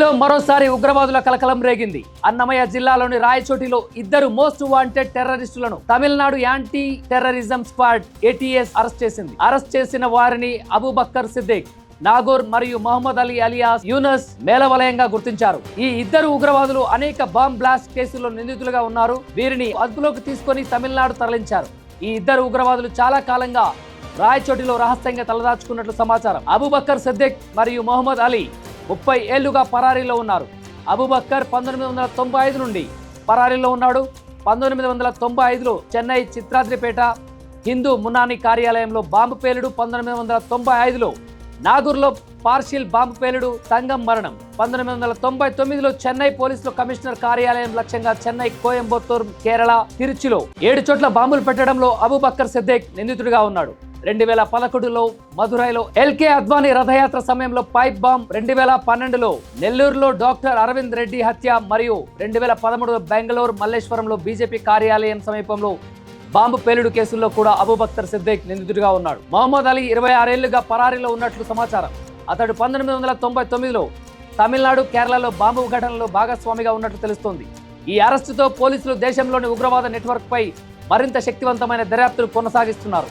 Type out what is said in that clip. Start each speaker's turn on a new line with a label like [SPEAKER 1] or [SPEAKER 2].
[SPEAKER 1] ఢిల్లీలో మరోసారి ఉగ్రవాదుల కలకలం రేగింది. అన్నమయ్య జిల్లాలోని రాయచోటిలో ఇద్దరు most wanted టెర్రరిస్టులను Tamil Nadu anti terrorism squad ATS arrest చేసింది. అరెస్ట్ చేసిన వారిని అబుబక్కర్ సిద్దిక్ నాగూర్ మరియు మహమ్మద్ అలీ అలియాస్ యూనస్ మేలవలయంగా గుర్తించారు. ఈ ఇద్దరు ఉగ్రవాదులు అనేక బాంబ్ బ్లాస్ట్ కేసుల్లో నిందితులుగా ఉన్నారు. వీరిని అదుపులోకి తీసుకొని తమిళనాడు తరలించారు. ఈ ఇద్దరు ఉగ్రవాదులు చాలా కాలంగా రాయచోటిలో రహస్యంగా తలదాచుకున్నట్లు సమాచారం. అబుబక్కర్ సిద్దిక్ మరియు మొహమ్మద్ అలీ ముప్పై ఏళ్ళుగా పరారీలో ఉన్నారు. అబుబక్కర్ పంతొమ్మిది వందల తొంభై ఐదు నుండి పరారీలో ఉన్నాడు. పంతొమ్మిది వందల తొంభై ఐదులో చెన్నై చిత్రాద్రిపేట హిందూ మునాని కార్యాలయంలో బాంబు పేలుడు పంతొమ్మిది వందల తొంభై ఐదులో నాగూర్లో పార్షిల్ బాంబు పేలుడు సంగం మరణం. పంతొమ్మిది వందల తొంభై తొమ్మిదిలో చెన్నై పోలీసులు కమిషనర్ కార్యాలయం లక్ష్యంగా చెన్నై కోయంబత్తూర్ కేరళ తిరుచిలో ఏడు చోట్ల బాంబులు పెట్టడంలో అబుబక్కర్ సిద్దేక్ నిందితుడిగా ఉన్నాడు. రెండు వేల పదకొండులో మధురైలో ఎల్కే అద్వానీ రథయాత్ర సమయంలో పైప్ బాంబ్ రెండు వేల పన్నెండులో నెల్లూరులో డాక్టర్ అరవింద్ రెడ్డి హత్య మరియు రెండు వేల పదమూడులో బెంగళూరు మల్లేశ్వరంలో బీజేపీ కార్యాలయం సమీపంలో బాంబు పేలుడు కేసుల్లో కూడా అబూబక్కర్ సిద్దిక్ నిందితుడిగా ఉన్నాడు. మహమ్మద్ అలీ ఇరవై ఆరేళ్ళుగా పరారీలో ఉన్నట్లు సమాచారం. అతడు పంతొమ్మిది వందల తొంభై తొమ్మిదిలో తమిళనాడు కేరళలో బాంబు ఘటనలో భాగస్వామిగా ఉన్నట్లు తెలుస్తోంది. ఈ అరెస్టుతో పోలీసులు దేశంలోని ఉగ్రవాద నెట్వర్క్పై మరింత శక్తివంతమైన దర్యాప్తులు కొనసాగిస్తున్నారు.